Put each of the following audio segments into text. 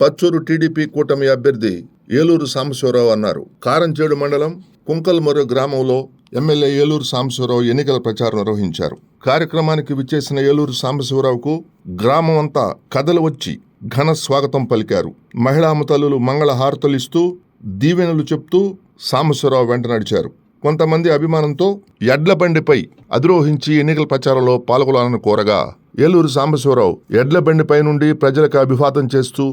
Pachuru TDP కూటమి అభ్యర్థి ఏలూరు సాంబశివరావు అన్నారు. కారంచేడు మండలం కుంకల్మరు గ్రామంలో ఎమ్మెల్యే ఏలూరు సాంబశివరావు ఎన్నికల ప్రచారం నిర్వహించారు. కార్యక్రమానికి విచ్చేసిన ఏలూరు సాంబశివరావుకు గ్రామం అంతా కథలు వచ్చి ఘన స్వాగతం పలికారు. మహిళా తల్లులు మంగళ హారతలిస్తూ దీవెనలు చెప్తూ సాంబశివరావు వెంట నడిచారు. కొంతమంది అభిమానంతో ఎడ్లబండిపై అధిరోహించి ఎన్నికల ప్రచారంలో పాల్గొనాలని కోరగా ఏలూరు సాంబశివరావు ఎడ్లబండిపై నుండి ప్రజలకు అభివాదం చేస్తూ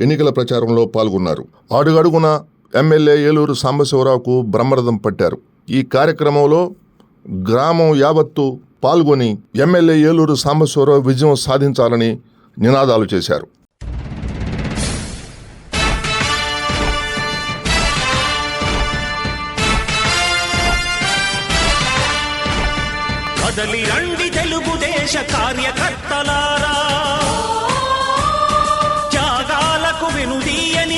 ఎన్నికల ప్రచారంలో పాల్గొన్నారు. అడుగడుగున ఎమ్మెల్యే ఏలూరు సాంబశివరావుకు బ్రహ్మరథం పట్టారు. ఈ కార్యక్రమంలో గ్రామం యావత్తు పాల్గొని ఎమ్మెల్యే ఏలూరు సాంబశివరావు విజయం సాధించాలని నినాదాలు చేశారు. కదలి రండి తెలుగుదేశ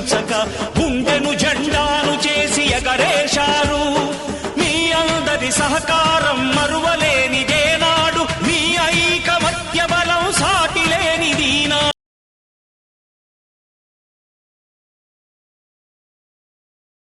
విశ్రమించక గుండెను జెండాను చేసి ఎగరేశారు. మీ అందరి సహకారం మరువ